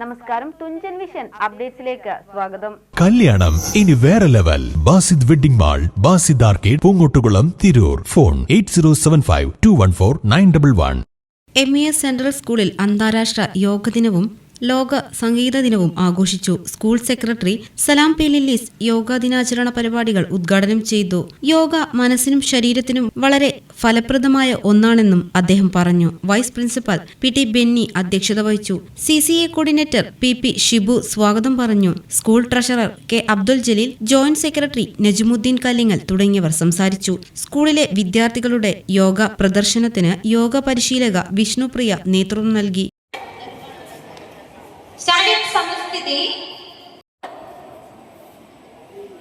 നമസ്കാരം തുഞ്ചൻ വിഷൻ അപ്ഡേറ്റ്സിലേക്ക് സ്വാഗതം. കല്യാണം ഇനി വേറെ level. Basid wedding mall Basid arcade Poongottukulam Tirur. Phone eight zero seven five two one four nine double one. M E S central സ്കൂളിൽ അന്താരാഷ്ട്ര യോഗ ദിനവും ലോക സംഗീത ദിനവും ആഘോഷിച്ചു. സ്കൂൾ സെക്രട്ടറി സലാം പേലില്ലിസ് യോഗ ദിനാചരണ പരിപാടികൾ ഉദ്ഘാടനം ചെയ്തു. യോഗ മനസ്സിനും ശരീരത്തിനും വളരെ ഫലപ്രദമായ ഒന്നാണെന്നും അദ്ദേഹം പറഞ്ഞു. Vice principal P T Benny അധ്യക്ഷത വഹിച്ചു. C C A coordinator P P Shibu സ്വാഗതം പറഞ്ഞു. School treasurer K Abdul Jaleel joint secretary Najmuddin Kallingal തുടങ്ങിയവർ സംസാരിച്ചു. സ്കൂളിലെ വിദ്യാർത്ഥികളുടെ യോഗ പ്രദർശനത്തിന് യോഗ പരിശീലക വിഷ്ണുപ്രിയ നേതൃത്വം നൽകി. Stand in Samasthiti.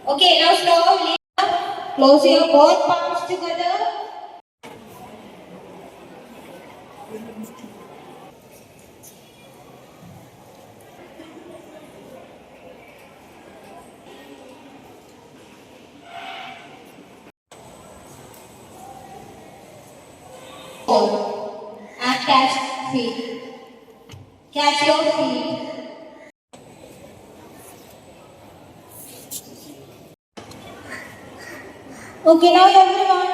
Okay, now slowly. Close your both palms together. And catch feet. Catch your feet. Okay, now everyone,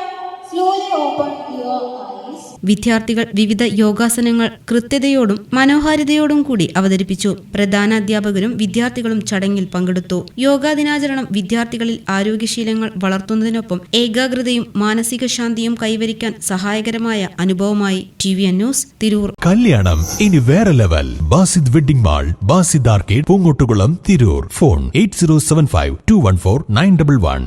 slowly open your eyes. വിദ്യാർത്ഥികൾ വിവിധ യോഗാസനങ്ങൾ കൃത്യതയോടും മനോഹാരിതയോടും കൂടി അവതരിപ്പിച്ചു. പ്രധാന അധ്യാപകരും വിദ്യാർത്ഥികളും ചടങ്ങിൽ പങ്കെടുത്തു. യോഗാ ദിനാചരണം വിദ്യാർത്ഥികളിൽ ആരോഗ്യശീലങ്ങൾ വളർത്തുന്നതിനൊപ്പം ഏകാഗ്രതയും മാനസിക ശാന്തിയും കൈവരിക്കാൻ സഹായകരമായ അനുഭവമായി T V N news Tirur. കല്യാണം ഇനി വേറെ level. Basid wedding mall Basid arcade Poongottukulam Tirur. Phone eight zero seven five two one four nine double one.